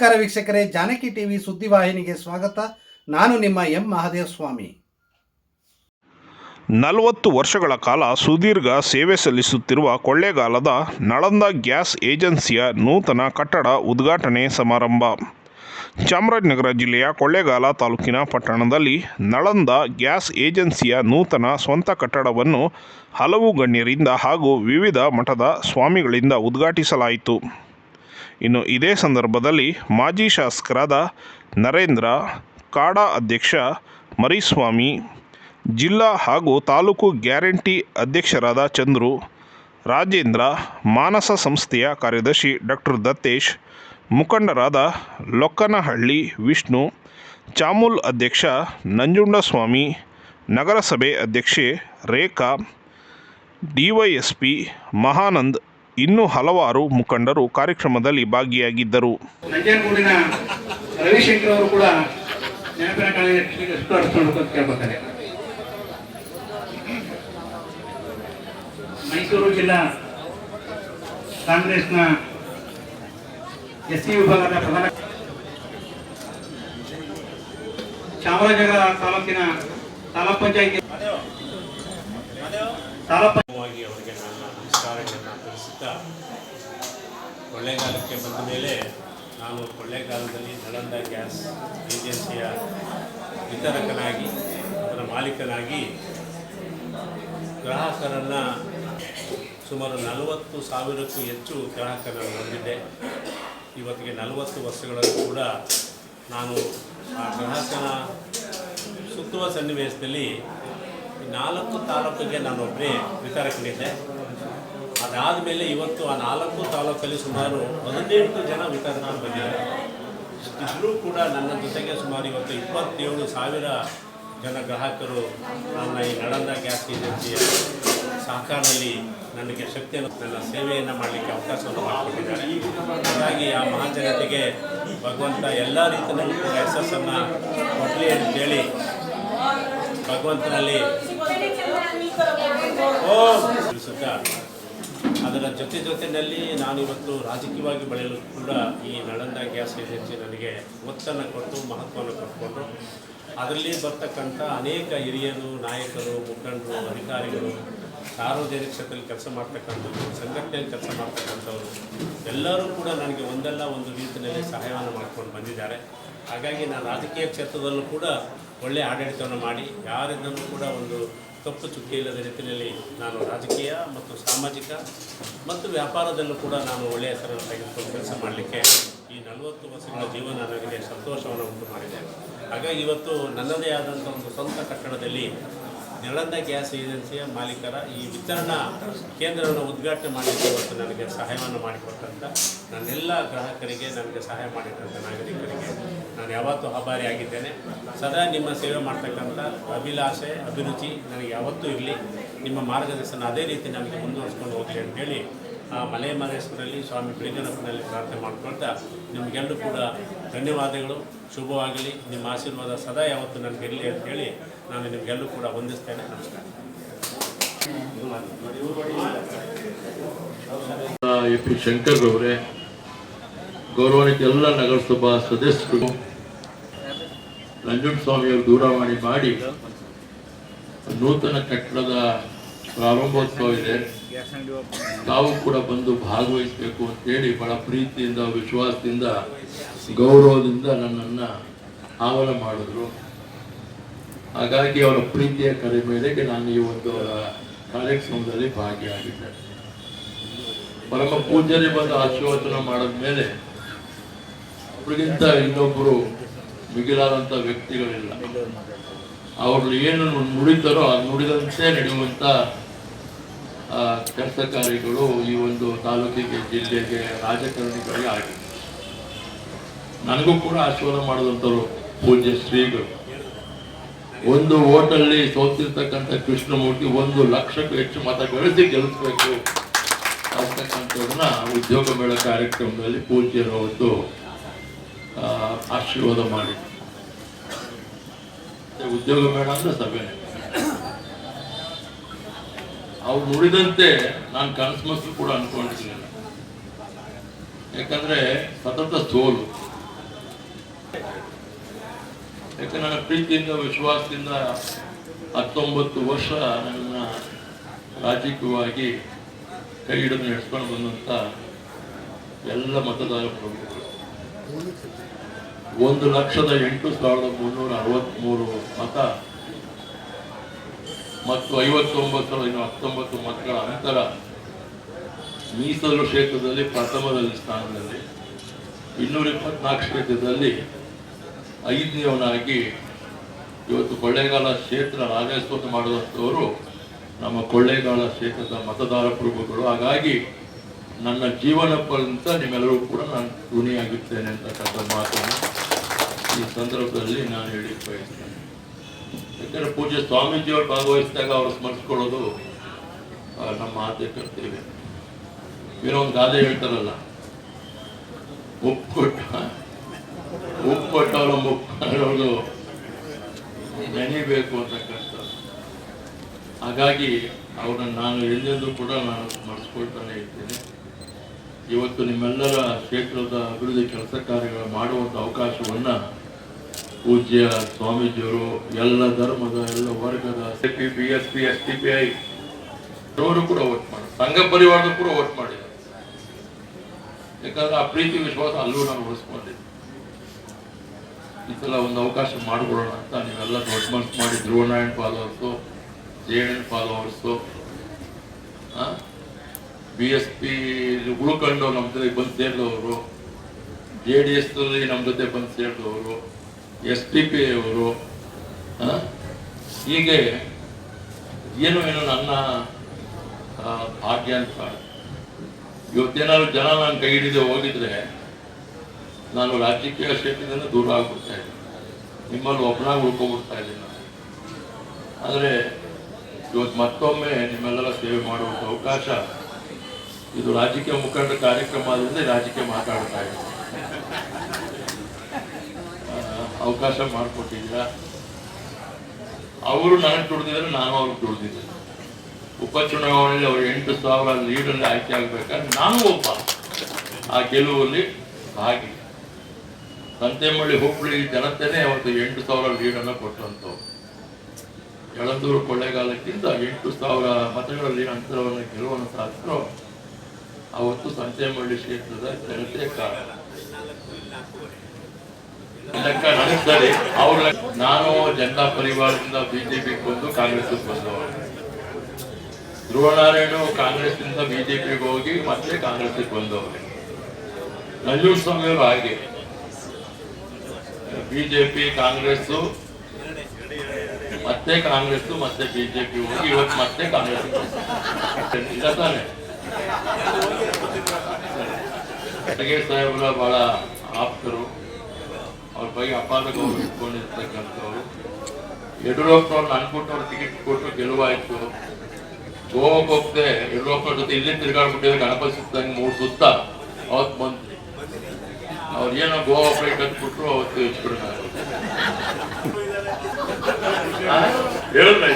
ನಮಸ್ಕಾರ ವೀಕ್ಷಕರೇ, ಜಾನಕಿ ಟಿವಿ ಸುದ್ದಿವಾಹಿನಿಗೆ ಸ್ವಾಗತ. ನಾನು ನಿಮ್ಮ ಎಂ ಮಹಾದೇವ ಸ್ವಾಮಿ ನಲವತ್ತು ವರ್ಷಗಳ ಕಾಲ ಸುದೀರ್ಘ ಸೇವೆ ಸಲ್ಲಿಸುತ್ತಿರುವ ಕೊಳ್ಳೇಗಾಲದ ನಳಂದ ಗ್ಯಾಸ್ ಏಜೆನ್ಸಿಯ ನೂತನ ಕಟ್ಟಡ ಉದ್ಘಾಟನೆ ಸಮಾರಂಭ. ಚಾಮರಾಜನಗರ ಜಿಲ್ಲೆಯ ಕೊಳ್ಳೇಗಾಲ ತಾಲೂಕಿನ ಪಟ್ಟಣದಲ್ಲಿ ನಳಂದ ಗ್ಯಾಸ್ ಏಜೆನ್ಸಿಯ ನೂತನ ಸ್ವಂತ ಕಟ್ಟಡವನ್ನು ಹಲವು ಗಣ್ಯರಿಂದ ಹಾಗೂ ವಿವಿಧ ಮಠದ ಸ್ವಾಮಿಗಳಿಂದ ಉದ್ಘಾಟಿಸಲಾಯಿತು. ಇನ್ನು ಇದೇ ಸಂದರ್ಭದಲ್ಲಿ ಮಾಜಿ ಶಾಸಕರಾದ ನರೇಂದ್ರ, ಕಾಡಾ ಅಧ್ಯಕ್ಷ ಮರಿಸ್ವಾಮಿ, ಜಿಲ್ಲಾ ಹಾಗೂ ತಾಲೂಕು ಗ್ಯಾರಂಟಿ ಅಧ್ಯಕ್ಷರಾದ ಚಂದ್ರು, ರಾಜೇಂದ್ರ, ಮಾನಸ ಸಂಸ್ಥೆಯ ಕಾರ್ಯದರ್ಶಿ ಡಾಕ್ಟರ್ ದತ್ತೇಶ್, ಮುಖಂಡರಾದ ಲೊಕ್ಕನಹಳ್ಳಿ ವಿಷ್ಣು, ಚಾಮುಲ್ ಅಧ್ಯಕ್ಷ ನಂಜುಂಡಸ್ವಾಮಿ, ನಗರಸಭೆ ಅಧ್ಯಕ್ಷೆ ರೇಖಾ, ಡಿವೈಎಸ್ಪಿ ಮಹಾನಂದ್ ಇನ್ನೂ ಹಲವಾರು ಮುಖಂಡರು ಕಾರ್ಯಕ್ರಮದಲ್ಲಿ ಭಾಗಿಯಾಗಿದ್ದರು. ರವಿಶಂಕರ್ ಅವರು ಕೂಡ ನೆನಪಿನ ಅಂತ ಕೇಳ್ಕೊತಾರೆ ಮೈಸೂರು ಜಿಲ್ಲಾ ಕಾಂಗ್ರೆಸ್ನ ಎಸ್ ಸಿ ವಿಭಾಗದ ಪ್ರಧಾನ ಚಾಮರಾಜನಗರ ತಾಲೂಕಿನ ತಾಲೂಕ್ ಪಂಚಾಯತಿ ತಾಲೂಕ್ ಪಂಚಾಯತ್ ತೋರಿಸುತ್ತಾ ಕೊಳ್ಳೇಗಾಲಕ್ಕೆ ಬಂದ ಮೇಲೆ ನಾನು ಕೊಳ್ಳೇಗಾಲದಲ್ಲಿ ನಳಂದ ಗ್ಯಾಸ್ ಏಜೆನ್ಸಿಯ ವಿತರಕನಾಗಿ, ಅದರ ಮಾಲೀಕನಾಗಿ ಗ್ರಾಹಕರನ್ನು ಸುಮಾರು ನಲವತ್ತು ಸಾವಿರಕ್ಕೂ ಹೆಚ್ಚು ಗ್ರಾಹಕರನ್ನು ಹೊಂದಿದ್ದೆ. ಇವತ್ತಿಗೆ ನಲವತ್ತು ವರ್ಷಗಳಲ್ಲೂ ಕೂಡ ನಾನು ಆ ಗ್ರಾಹಕನ ಸುತ್ತುವ ಸನ್ನಿವೇಶದಲ್ಲಿ ನಾಲ್ಕು ತಾಲೂಕಿಗೆ ನಾನೊಬ್ಬನೇ ವಿತರಕನಿದ್ದೆ. ಅದಾದ ಮೇಲೆ ಇವತ್ತು ಆ ನಾಲ್ಕು ತಾಲೂಕಲ್ಲಿ ಸುಮಾರು ಹದಿನೆಂಟು ಜನ ವಿತರಣಾ ಬಂದಿದ್ದಾರೆ. ಶುರು ಕೂಡ ನನ್ನ ಜೊತೆಗೆ ಸುಮಾರು ಇವತ್ತು ಇಪ್ಪತ್ತೇಳು ಸಾವಿರ ಜನ ಗ್ರಾಹಕರು ನನ್ನ ಈ ನಡಂದ ಗ್ಯಾಸ್ ಏಜೆನ್ಸಿಯ ಸಹಕಾರದಲ್ಲಿ ನನಗೆ ಶಕ್ತಿಯನ್ನು ನನ್ನ ಸೇವೆಯನ್ನು ಮಾಡಲಿಕ್ಕೆ ಅವಕಾಶವನ್ನು ಮಾಡಿಕೊಟ್ಟಿದ್ದಾರೆ. ಹಾಗಾಗಿ ಆ ಮಹಾಜನತೆಗೆ ಭಗವಂತ ಎಲ್ಲ ರೀತಿಯಲ್ಲೂ ಕೂಡ ಯಶಸ್ಸನ್ನು ಕೊಡಲಿ ಅಂತೇಳಿ ಭಗವಂತನಲ್ಲಿ ಓ ತಿಳಿಸುತ್ತಾ ಅದರ ಜೊತೆ ಜೊತೆಯಲ್ಲಿ ನಾನು ಇವತ್ತು ರಾಜಕೀಯವಾಗಿ ಬೆಳೆಯಲು ಕೂಡ ಈ ನಳಂದ ಗ್ಯಾಸ್ ಏಜೆನ್ಸಿ ನನಗೆ ಒತ್ತನ್ನು ಕೊಟ್ಟು, ಮಹತ್ವವನ್ನು ಕೊಟ್ಕೊಂಡು, ಅದರಲ್ಲಿ ಬರ್ತಕ್ಕಂಥ ಅನೇಕ ಹಿರಿಯರು, ನಾಯಕರು, ಮುಖಂಡರು, ಅಧಿಕಾರಿಗಳು, ಸಾರ್ವಜನಿಕ ಕ್ಷೇತ್ರದಲ್ಲಿ ಕೆಲಸ ಮಾಡ್ತಕ್ಕಂಥವ್ರು, ಸಂಘಟನೆಯಲ್ಲಿ ಕೆಲಸ ಮಾಡ್ತಕ್ಕಂಥವ್ರು, ಎಲ್ಲರೂ ಕೂಡ ನನಗೆ ಒಂದಲ್ಲ ಒಂದು ರೀತಿಯಲ್ಲಿ ಸಹಾಯವನ್ನು ಮಾಡ್ಕೊಂಡು ಬಂದಿದ್ದಾರೆ. ಹಾಗಾಗಿ ನಾನು ರಾಜಕೀಯ ಕ್ಷೇತ್ರದಲ್ಲೂ ಕೂಡ ಒಳ್ಳೆಯ ಆಡಳಿತವನ್ನು ಮಾಡಿ ಯಾರಿಂದಲೂ ಕೂಡ ಒಂದು ತಪ್ಪು ಚುಕ್ಕಿ ಇಲ್ಲದ ರೀತಿಯಲ್ಲಿ ನಾನು ರಾಜಕೀಯ ಮತ್ತು ಸಾಮಾಜಿಕ ಮತ್ತು ವ್ಯಾಪಾರದಲ್ಲೂ ಕೂಡ ನಾನು ಒಳ್ಳೆಯ ಹೆಸರನ್ನು ತೆಗೆದುಕೊಂಡು ಕೆಲಸ ಮಾಡಲಿಕ್ಕೆ ಈ ನಲವತ್ತು ವರ್ಷಗಳ ಜೀವನ ನನಗೆ ಸಂತೋಷವನ್ನು ಉಂಟು ಮಾಡಿದೆ ಹಾಗಾಗಿ ಇವತ್ತು ನನ್ನದೇ ಆದಂಥ ಒಂದು ಸ್ವಂತ ಕಟ್ಟಡದಲ್ಲಿ ನಳಂದ ಗ್ಯಾಸ್ ಏಜೆನ್ಸಿಯ ಮಾಲೀಕರ ಈ ವಿತರಣಾ ಕೇಂದ್ರವನ್ನು ಉದ್ಘಾಟನೆ ಮಾಡಿದ್ದು ಇವತ್ತು ನನಗೆ ಸಹಾಯವನ್ನು ಮಾಡಿಕೊಟ್ಟಂಥ ನನ್ನೆಲ್ಲ ಗ್ರಾಹಕರಿಗೆ ನನಗೆ ಸಹಾಯ ಮಾಡಿದಂಥ ನಾಗರಿಕರಿಗೆ ನಾನು ಯಾವತ್ತೂ ಆಭಾರಿಯಾಗಿದ್ದೇನೆ ಸದಾ ನಿಮ್ಮ ಸೇವೆ ಮಾಡ್ತಕ್ಕಂಥ ಅಭಿಲಾಷೆ, ಅಭಿರುಚಿ ನನಗೆ ಯಾವತ್ತೂ ಇರಲಿ. ನಿಮ್ಮ ಮಾರ್ಗದರ್ಶನ ಅದೇ ರೀತಿ ನನಗೆ ಮುಂದುವರಿಸ್ಕೊಂಡು ಹೋಗಲಿ ಅಂತೇಳಿ ಮಲೆ ಮಹೇಶ್ವರಲ್ಲಿ ಸ್ವಾಮಿ ಬೆಳಗ್ಗೆನಪ್ಪನಲ್ಲಿ ಪ್ರಾರ್ಥನೆ ಮಾಡಿಕೊಳ್ತಾ ನಿಮಗೆಲ್ಲರೂ ಕೂಡ ಧನ್ಯವಾದಗಳು. ಶುಭವಾಗಲಿ. ನಿಮ್ಮ ಆಶೀರ್ವಾದ ಸದಾ ಯಾವತ್ತು ನನಗೆ ಇರಲಿ ಅಂತೇಳಿ ನಾನು ನಿಮಗೆಲ್ಲರೂ ಕೂಡ ವಂದಿಸ್ತೇನೆ. ನಮಸ್ಕಾರ. ಎ ಪಿ ಶಂಕರ್ ಅವರೇ, ಗೌರವಾನ್ವಿತ ಎಲ್ಲ ನಗರಸಭಾ ಸದಸ್ಯರು ನಂಜುಂಡಸ್ವಾಮಿಯವರು ದೂರವಾಣಿ ಮಾಡಿ ನೂತನ ಕಟ್ಟಡದ ಪ್ರಾರಂಭೋತ್ಸವ ಇದೆ. ತಾವು ಕೂಡ ಬಂದು ಭಾಗವಹಿಸಬೇಕು ಅಂತೇಳಿ ಬಹಳ ಪ್ರೀತಿಯಿಂದ ವಿಶ್ವಾಸದಿಂದ ಗೌರವದಿಂದ ನನ್ನನ್ನು ಆಹ್ವಾನ ಮಾಡಿದ್ರು. ಹಾಗಾಗಿ ಅವರ ಪ್ರೀತಿಯ ಕರೆ ಮೇರೆಗೆ ನಾನು ಈ ಒಂದು ಕಾರ್ಯಕ್ರಮದಲ್ಲಿ ಭಾಗಿಯಾಗಿದ್ದೆ. ಪರಮ ಪೂಜನೆ ಬಂದು ಆಶೀರ್ವಚನ ಮಾಡಿದ್ಮೇಲೆ ಅವರಿಗಿಂತ ಇನ್ನೊಬ್ಬರು ಮಿಗಿಲಾದಂಥ ವ್ಯಕ್ತಿಗಳಿಲ್ಲ. ಅವ್ರು ಏನು ನುಡಿತಾರೋ ಆ ನುಡಿದಂತೆ ನಡೆಯುವಂಥ ಕೆಲಸ ಕಾರ್ಯಗಳು ಈ ಒಂದು ತಾಲೂಕಿಗೆ, ಜಿಲ್ಲೆಗೆ, ರಾಜಕಾರಣಿಗಳಿಗೆ ಆಗಿದೆ. ನನಗೂ ಕೂಡ ಆಶೀರ್ವಾದ ಮಾಡಿದಂಥವ್ರು ಪೂಜ್ಯ ಶ್ರೀಗಳು. ಒಂದು ಓಟಲ್ಲಿ ಸೋತಿರ್ತಕ್ಕಂಥ ಕೃಷ್ಣಮೂರ್ತಿ ಒಂದು ಲಕ್ಷಕ್ಕೂ ಹೆಚ್ಚು ಮತ ಗಳಿಸಿ ಗೆಲ್ಲಿಸ್ಬೇಕು ಅಂತಕ್ಕಂಥದನ್ನ ಉದ್ಯೋಗ ಮೇಳ ಕಾರ್ಯಕ್ರಮದಲ್ಲಿ ಪೂಜ್ಯರು ಅವತ್ತು ಆಶೀರ್ವಾದ ಮಾಡಿ ಮತ್ತೆ ಉದ್ಯೋಗ ಬೇಡ ಅಂದ್ರೆ ಸಭೆ ಅವ್ರು ನುಡಿದಂತೆ ನಾನು ಕನಸು ಕೂಡ ಅನ್ಕೊಂಡಿದ್ದೀನಿ. ಯಾಕಂದ್ರೆ ಸತತ ಸೋಲು. ಯಾಕೆ ನನ್ನ ಪ್ರೀತಿಯಿಂದ, ವಿಶ್ವಾಸದಿಂದ ಹತ್ತೊಂಬತ್ತು ವರ್ಷ ನನ್ನ ರಾಜಕೀಯವಾಗಿ ಕೈ ಹಿಡಿದು ನಡೆಸ್ಕೊಂಡು ಬಂದಂತ ಎಲ್ಲ ಮತದಾರ ಪ್ರಭುಗಳು. ಒಂದು ಲಕ್ಷದ ಎಂಟು ಸಾವಿರದ ಮುನ್ನೂರ ಅರವತ್ತ್ಮೂರು ಮತ, ಮತ್ತು ಐವತ್ತೊಂಬತ್ತು ಇನ್ನು ಹತ್ತೊಂಬತ್ತು ಮತಗಳ ಅಂತರ ಮೀಸಲು ಕ್ಷೇತ್ರದಲ್ಲಿ ಪ್ರಥಮದಲ್ಲಿ ಸ್ಥಾನದಲ್ಲಿ, ಇನ್ನೂರ ಇಪ್ಪತ್ನಾಲ್ಕು ಕ್ಷೇತ್ರದಲ್ಲಿ ಐದನೇವನಾಗಿ ಇವತ್ತು ಕೊಳ್ಳೇಗಾಲ ಕ್ಷೇತ್ರ ರಾಜಸ್ವತ ಮಾಡುವಂಥವರು ನಮ್ಮ ಕೊಳ್ಳೇಗಾಲ ಕ್ಷೇತ್ರದ ಮತದಾರ ಪ್ರಭುಗಳು ಹಾಗಾಗಿ ನನ್ನ ಜೀವನ ಪರ್ಯಂತ ನಿಮ್ಮೆಲ್ಲರೂ ಕೂಡ ನಾನು ಋಣಿಯಾಗುತ್ತೇನೆ ಅಂತಕ್ಕಂಥ ಮಾತನ್ನು ಈ ಸಂದರ್ಭದಲ್ಲಿ ನಾನು ಹೇಳಿ ಬಯಸ್ತೇನೆ ಯಾಕಂದರೆ ಪೂಜೆ ಸ್ವಾಮೀಜಿಯವರು ಭಾಗವಹಿಸಿದಾಗ ಅವರು ಸ್ಮರಿಸ್ಕೊಳ್ಳೋದು ನಮ್ಮ ಆದ್ಯ ಕರ್ತೇವೆ ಏನೋ ಒಂದು ಗಾದೆ ಹೇಳ್ತಾರಲ್ಲ ಉಪ್ಪು ಕೊಟ್ಟ ಉಪ್ಪು ಕೊಟ್ಟವರ ಅಂತ ನೆನೆಯಬೇಕು ಅಂತಕ್ಕಂಥ ಹಾಗಾಗಿ ಅವರನ್ನು ನಾನು ಎಂದೆಂದೂ ಕೂಡ ನಾನು ಸ್ಮರಿಸ್ಕೊಳ್ತಾನೆ ಇರ್ತೇನೆ ಇವತ್ತು ನಿಮ್ಮೆಲ್ಲರ ಕ್ಷೇತ್ರದ ಅಭಿವೃದ್ಧಿ ಕೆಲಸ ಕಾರ್ಯಗಳು ಮಾಡುವಂಥ ಅವಕಾಶವನ್ನ ಪೂಜ್ಯ ಸ್ವಾಮೀಜಿಯವರು, ಎಲ್ಲ ಧರ್ಮದ, ಎಲ್ಲ ವರ್ಗದ P B S P S T P I ಅವರು ಕೂಡ ವೋಟ್ ಮಾಡಿ ಸಂಘ ಪರಿವಾರದ ಕೂಡ ವೋಟ್ ಮಾಡಿದ್ದಾರೆ ಯಾಕಂದ್ರೆ ಆ ಪ್ರೀತಿ ವಿಶ್ವಾಸ ಅಲ್ಲೂ ನಾನು ಉಳಿಸ್ಕೊಂಡಿದ್ದೆ. ಈ ಸಲ ಒಂದು ಅವಕಾಶ ಮಾಡಿಕೊಡೋಣ ಅಂತ ನೀವೆಲ್ಲ ದೊಡ್ಡ ಮನಸ್ಸು ಮಾಡಿ Dhruvanarayan followers J N followers B S P ಉಳ್ಕೊಂಡು ನಮ್ಮ ಜೊತೆ ಬಂದು ಸೇರಿದವರು ಜೆ ಡಿ ಎಸ್ ನಮ್ಮ ಜೊತೆ ಬಂದು ಸೇರಿದವರು ಎಸ್ ಟಿ ಪಿ ಅವರು ಹೀಗೆ ಏನು ಏನು ನನ್ನ ಭಾಗ್ಯ ಅಂತ. ಇವತ್ತೇನಾದ್ರು ಜನ ನಾನು ಕೈ ಹಿಡಿದು ಹೋಗಿದ್ರೆ ನಾನು ರಾಜಕೀಯ ಕ್ಷೇತ್ರದಿಂದ ದೂರ ಆಗ್ಬಿಡ್ತಾ ಇದ್ದೀನಿ. ನಿಮ್ಮಲ್ಲಿ ಒಬ್ಬನಾಗಿ ಉಳ್ಕೊಬಿಡ್ತಾ ಇದ್ದೀನಿ ಆದರೆ ಇವತ್ತು ಮತ್ತೊಮ್ಮೆ ನಿಮ್ಮೆಲ್ಲರ ಸೇವೆ ಮಾಡುವಂಥ ಅವಕಾಶ ಇದು ರಾಜಕೀಯ ಮುಖಂಡ ಕಾರ್ಯಕ್ರಮ ರಾಜಕೀಯ ಮಾತಾಡ್ತಾ ಇದ್ದೀನಿ ಆ, ಅವಕಾಶ ಮಾಡಿಕೊಟ್ಟಿದ್ದೀರಾ? ಅವರು ನನಗೆ ದುಡ್ದಿದ್ರೆ ನಾನು ಅವ್ರಿಗೆ ದುಡ್ದಿದ್ದೆ ಉಪಚುನಾವಣೆಯಲ್ಲಿ ಅವರು ಎಂಟು ಸಾವಿರ ಲೀಡಲ್ಲಿ ಆಯ್ಕೆ ಆಗಬೇಕಾದ್ರೆ ನಾನು ಒಬ್ಬ. ಆ ಗೆಲುವಲ್ಲಿ ಭಾಗಿ. ಸಂತೆಮಳ್ಳಿ ಹುಬ್ಬಳ್ಳಿ ಜನತೆನೇ ಅವತ್ತು ಎಂಟು ಸಾವಿರ ಲೀಡನ್ನು ಕೊಟ್ಟಂಥವ್ರು. ಯಳಂದೂರು ಕೊಳ್ಳೇಗಾಲಕ್ಕಿಂತ ಎಂಟು ಸಾವಿರ ಮತಗಳಲ್ಲಿ ಅಂತರವನ್ನು ಗೆಲುವನ್ನು ಅವತ್ತು ಸಂತೆಮಳ್ಳಿ ಕ್ಷೇತ್ರದ ಜನತೆ ಕಾರಣ. ಲೆಕ್ಕ ನಡೆಸಿದರೆ ಅವ್ರ ನಾನು ಜನತಾ ಪರಿವಾರದಿಂದ ಬಿಜೆಪಿ ಬಂದು ಕಾಂಗ್ರೆಸ್ ಬಂದವರು ಧ್ರುವನಾರಾಯಣ ಕಾಂಗ್ರೆಸ್ನಿಂದ ಬಿಜೆಪಿಗೆ ಹೋಗಿ ಮತ್ತೆ ಕಾಂಗ್ರೆಸ್ಗೆ ಬಂದವರು ನಂಜುಂಡಸ್ವಾಮಿ ಅವರು ಹಾಗೆ. ಬಿಜೆಪಿ ಕಾಂಗ್ರೆಸ್ ಮತ್ತೆ ಕಾಂಗ್ರೆಸ್ ಮತ್ತೆ ಬಿಜೆಪಿ ಹೋಗಿ ಇವತ್ತು ಮತ್ತೆ ಕಾಂಗ್ರೆಸ್ ಇಲ್ಲ ತಾನೆ? ಖರ್ಗೆ ಸಾಹೇಬರ ಬಹಳ ಆಪ್ತರು. ಅವ್ರ ಬಗ್ಗೆ ಅಪಾರ ಗೌರವ ಇಟ್ಕೊಂಡಿರ್ತಕ್ಕಂಥವ್ರು. ಯಡಿಯೂರಪ್ಪನವ್ರು ಅನ್ಕೊಟ್ಟವ್ರು ಟಿಕೆಟ್ ಕೊಟ್ಟು ಗೆಲುವಾಯ್ತು. ಗೋವಾಕ್ಕೆ ಹೋಗ್ದೆ ಯಡಿಯೂರಪ್ಪನ ಜೊತೆ ಇಲ್ಲಿ ತಿರ್ಗಾಡ್ಬಿಟ್ಟಿದ್ರೆ ಗಣಪತಿ ಸುತ್ತಂಗೆ ಮೂರು ಸುತ್ತ ಅವತ್ತು ಬಂದ್ರಿ ಅವ್ರು ಏನೋ ಗೋವಾ ಫ್ಲೈಟ್ ಹತ್ಬಿಟ್ರು ಅವತ್ತು ಹೆಚ್ಚಿಬಿಡ ಹೇಳಿದ್ರ